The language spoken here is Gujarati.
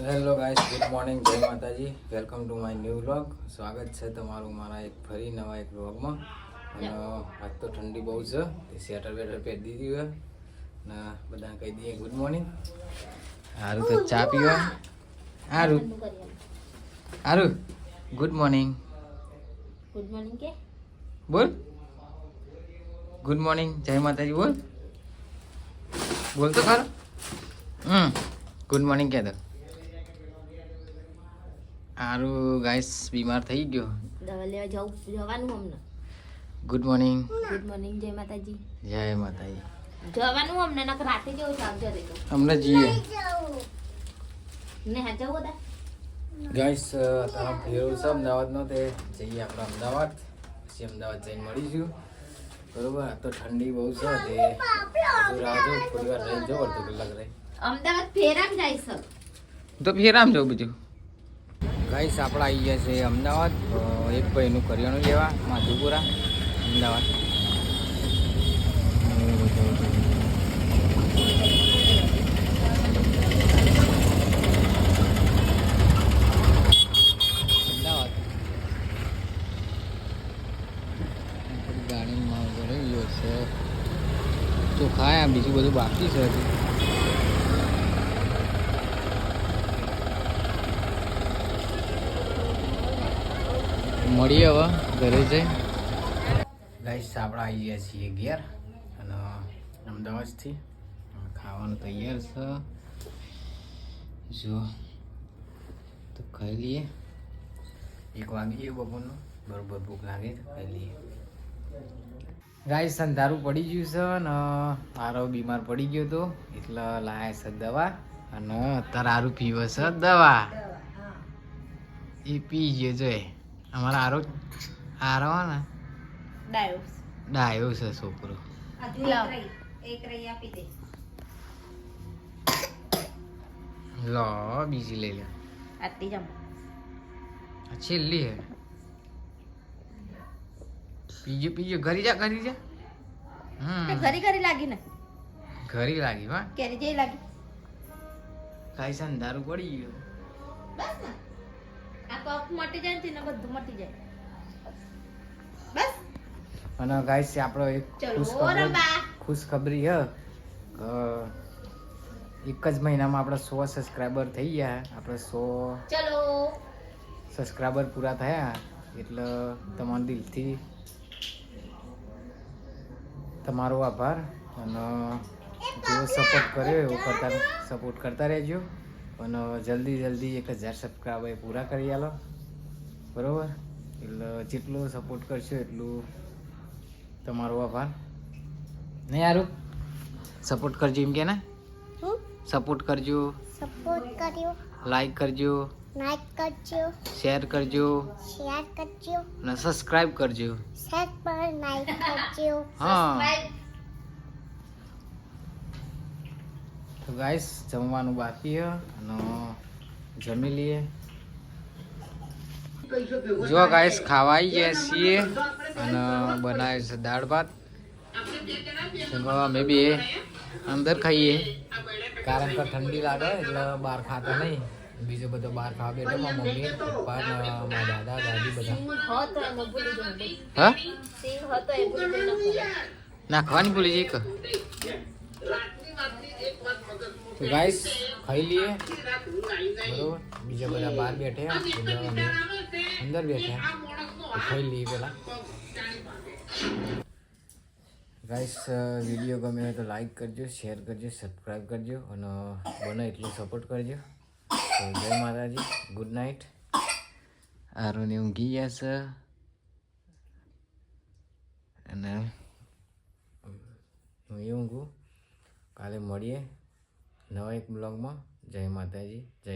હેલો ગાઈસ ગુડ મોર્નિંગ જય Mataji. Welcome to my new vlog. સ્વાગત છે તમારું મારા એક ફરી નવા એક વ્લોગમાં. અને આજ તો ઠંડી બહુ છે. તે સ્વેટર વેટર પહેરી દીધી હોય. ને બધાને કહી દઈએ ગુડ મોર્નિંગ. સારું તો ચા પીવા. સારું સારું ગુડ મોર્નિંગ. ગુડ મોર્નિંગ કે? બોલ. Good morning. જય માતાજી બોલ. બોલ તો ખરો. હમ. ગુડ મોર્નિંગ કહે દો સારું ગાઈસ બીમાર થઈ ગયો. દવા લેવા જવું જવાનું હમણાં. ગુડ મોર્નિંગ ગુડ મોર્નિંગ જય માતાજી. જય માતાજી. જવાનું અમને નક રાતે જેવું સાંજે તો. અમને જઈએ. ને હા જવું દા ગાઈસ તારા ફેરવું છે અમદાવાદનો તે. જઈએ આપણે અમદાવાદ. પછી અમદાવાદ જઈને મળીશું. બરોબર? તો ઠંડી બહુ છે તે. રાજો થોડી વાર રહી જાઓ અડધો કલાક રહી અમદાવાદ ફેરામ જાય છે. તો ફેરામ જવું જાઉં બીજું. ગાઈસ, આપણે આવી ગયા છે અમદાવાદ. એક ભાઈનું કરિયાણું લેવા, માધુપુરા, અમદાવાદ. અમદાવાદ. ગાડીમાં રહી ગયો છે. ચોખા આયા બીજું બધું બાકી છે હજી. મળીએ હવે ઘરે જઈ. ગાઈસ આપણે આવી ગયા છીએ ઘેર અને અમદાવાદથી. ખાવાનું તૈયાર છે. જો તો ખાઈ લઈએ. એક વાગી ગયું બપોરનું. બરોબર ભૂખ લાગે તો ખાઈ લઈએ. ગાઈસ અંધારું પડી ગયું છે અને આરો બીમાર પડી ગયો તો એટલે લાયા છે દવા અને અત્યારે આરું પીવે છે દવા. એ પી ગયો જોઈ અમારા આરો આરો ને? ડાયો ડાયો છે છોકરો. એક રહી આપી દે. લો બીજી લઈ લે. આતી જમ આ છેલ્લી હે. પીજો પીજો ઘરી જા ઘરી જા. હમ. ઘરી ઘરી લાગી ને. ઘરી લાગી હા. કેરી જેવી લાગી. કાઈ સંધારું પડી ગયું. બસ ને. આ કપ મટી જાય ને બધું મટી જાય. બસ. અને ગાઈસ આપણો એક ખુશખબરી હે એક જ મહિનામાં આપણે સો સબસ્ક્રાઈબર થઈ ગયા. આપણે સો ચલો. સબસ્ક્રાઈબર પૂરા થયા. એટલે તમારા દિલથી તમારો આભાર. અને જેવો સપોર્ટ કર્યો એવો કરતા સપોર્ટ કરતા રહેજો. અને જલ્દી જલ્દી એક હજાર સબસ્ક્રાઈબર પૂરા કરી આલો. બરાબર? એટલે જેટલો સપોર્ટ કરશો એટલું તમારો આભાર. નહીં યારું સપોર્ટ કરજો એમ કે ને? સપોર્ટ કરજો. સપોર્ટ કરજો. લાઈક કરજો. લાઈક કરજો. શેર કરજો. શેર કરજો. અને સબસ્ક્રાઈબ કરજો. સબસ્ક્રાઇબ લાઈક કરજો. હા. તો ગાઈસ જમવાનું બાકી અને જમી લઈએ. જો ગાઈસ ખાવાઈ જાય ગયા છીએ અને બનાવે છે દાળ ભાત. અમે બી અંદર ખાઈએ. કારણ કે ઠંડી લાગે એટલે બહાર ખાતા નહીં. બીજો બધો બહાર ખાવા બેઠો મારા મમ્મી પપ્પા મારા દાદા દાદી બધા. હા? નાખવાની ભૂલી જઈ કે તો ગાઈસ ખાઈ લઈએ. બરોબર? બીજા બધા બહાર બેઠે એટલે અંદર બેઠા ખાઈ લઈએ પેલા ગાઈસ વીડિયો ગમે હોય તો લાઈક કરજો શેર કરજો સબસ્ક્રાઈબ કરજો અને બને એટલો સપોર્ટ કરજો. તો જય માતાજી. ગુડ નાઇટ આરોને ઊંઘી ગયા છે અને હું એ ઊંઘું. કાલે મળીએ. નવા એક બ્લોગમાં જય માતાજી જય